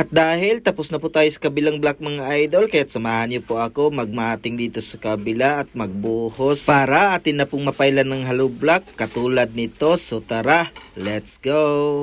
At dahil tapos na po tayo sa kabilang block mga idol, kaya samahan niyo po ako magmating dito sa kabila at magbuhos para atin na pong mapailan ng hollow block katulad nito. So tara, let's go!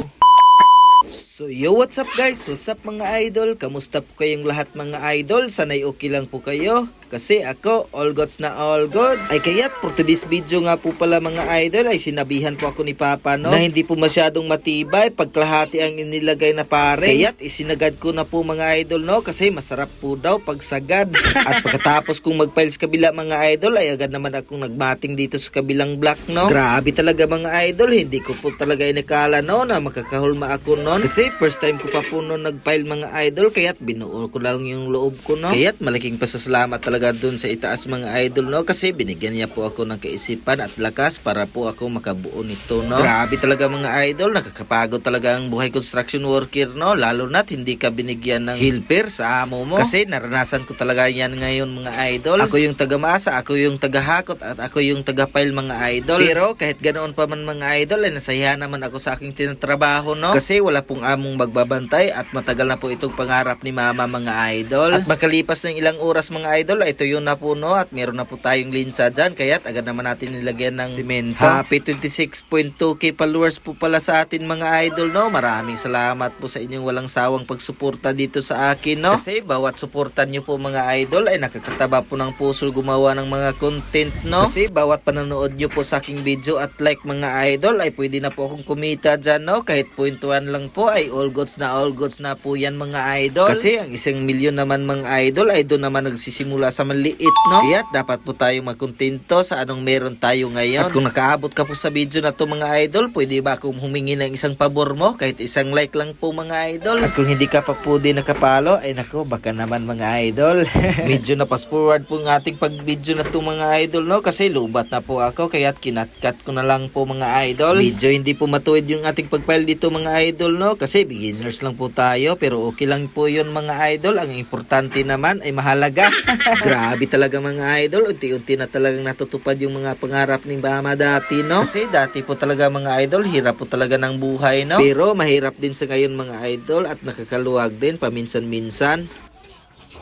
So yo, what's up guys? What's up mga idol? Kamusta po kayong lahat mga idol? Sanay okay lang po kayo? Kasi ako, all gods na all gods. Ay kaya't for today's video nga po pala mga idol ay sinabihan po ako ni Papa no na hindi po masyadong matibay pagklahati ang inilagay na pare. Kaya't isinagad ko na po mga idol no kasi masarap po daw pag sagad. At pagkatapos kong mag-file sa kabila mga idol ay agad naman akong nagmating dito sa kabilang block no. Grabe talaga mga idol, hindi ko po talaga inikala no na makakahulma ako noon. Kasi first time ko pa po noon nag-file mga idol kaya't binuo ko lang yung loob ko no. Kaya't malaking pasasalamat talaga dun sa itaas mga idol no kasi binigyan niya po ako ng kaisipan at lakas para po ako makabuo nito no. Grabe talaga mga idol, nakakapagod talaga ang buhay construction worker no lalo na't hindi ka binigyan ng helper sa amo mo. Kasi naranasan ko talaga yan ngayon mga idol. Ako yung taga-masa, ako yung taga-hakot at ako yung taga-file mga idol. Pero kahit ganoon pa man mga idol ay nasaya naman ako sa aking tinatrabaho no. Kasi wala pong among magbabantay at matagal na po itong pangarap ni mama mga idol. At makalipas ng ilang oras mga idol ay tuyo na po no at meron na po tayong linsa dyan kaya't agad naman natin nilagyan ng simento. Happy 26.2k followers po pala sa atin mga idol no. Maraming salamat po sa inyong walang sawang pagsuporta dito sa akin no. Kasi bawat suportan nyo po mga idol ay nakakataba po ng puso gumawa ng mga content no. Kasi bawat panonood nyo po sa aking video at like mga idol ay pwede na po akong kumita dyan no. Kahit pointuan lang po ay all goods na all goods na po yan mga idol. Kasi ang isang milyon naman mga idol ay doon naman nagsisimula sa maliit no. Kaya dapat po tayong magkontento sa anong meron tayo ngayon. At kung nakaabot ka po sa video na to mga idol, pwede ba akong humingi ng isang pabor mo? Kahit isang like lang po mga idol. At kung hindi ka pa po din nakapalo, ay nako, baka naman mga idol. Medyo na fast forward po ng ating pag-video na to mga idol no. Kasi lubat na po ako, kaya't kinatkat ko na lang po mga idol. Medyo hindi po matuwid yung ating pag-file dito mga idol no. Kasi beginners lang po tayo, pero okay lang po yun mga idol. Ang importante naman ay mahalaga. Grabe talaga mga idol. Unti-unti na talagang natutupad yung mga pangarap ni Mama dati, no? Kasi dati po talaga mga idol, hirap po talaga ng buhay, no? Pero mahirap din sa ngayon mga idol at nakakaluwag din paminsan-minsan.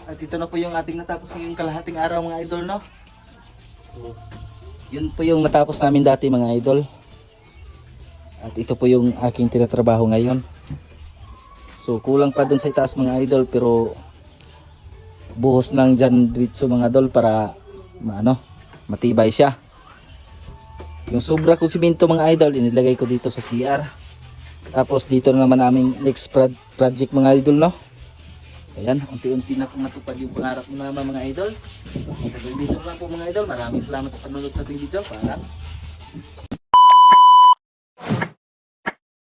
At ito na po yung ating natapos ngayong kalahating araw mga idol, no? So, yun po yung natapos namin dati mga idol. At ito po yung aking tinatrabaho ngayon. So kulang pa dun sa itaas mga idol pero buhos lang dyan dito mga idol para ano, matibay siya. Yung sobra kong simento mga idol inilagay ko dito sa CR. Tapos dito na naman namin next project mga idol no. Ayan, unti-unti na pong natupad yung pangarap ni mama mga idol. Hanggang dito na lang po mga idol. Maraming salamat sa panonood sa ating video. Paalam.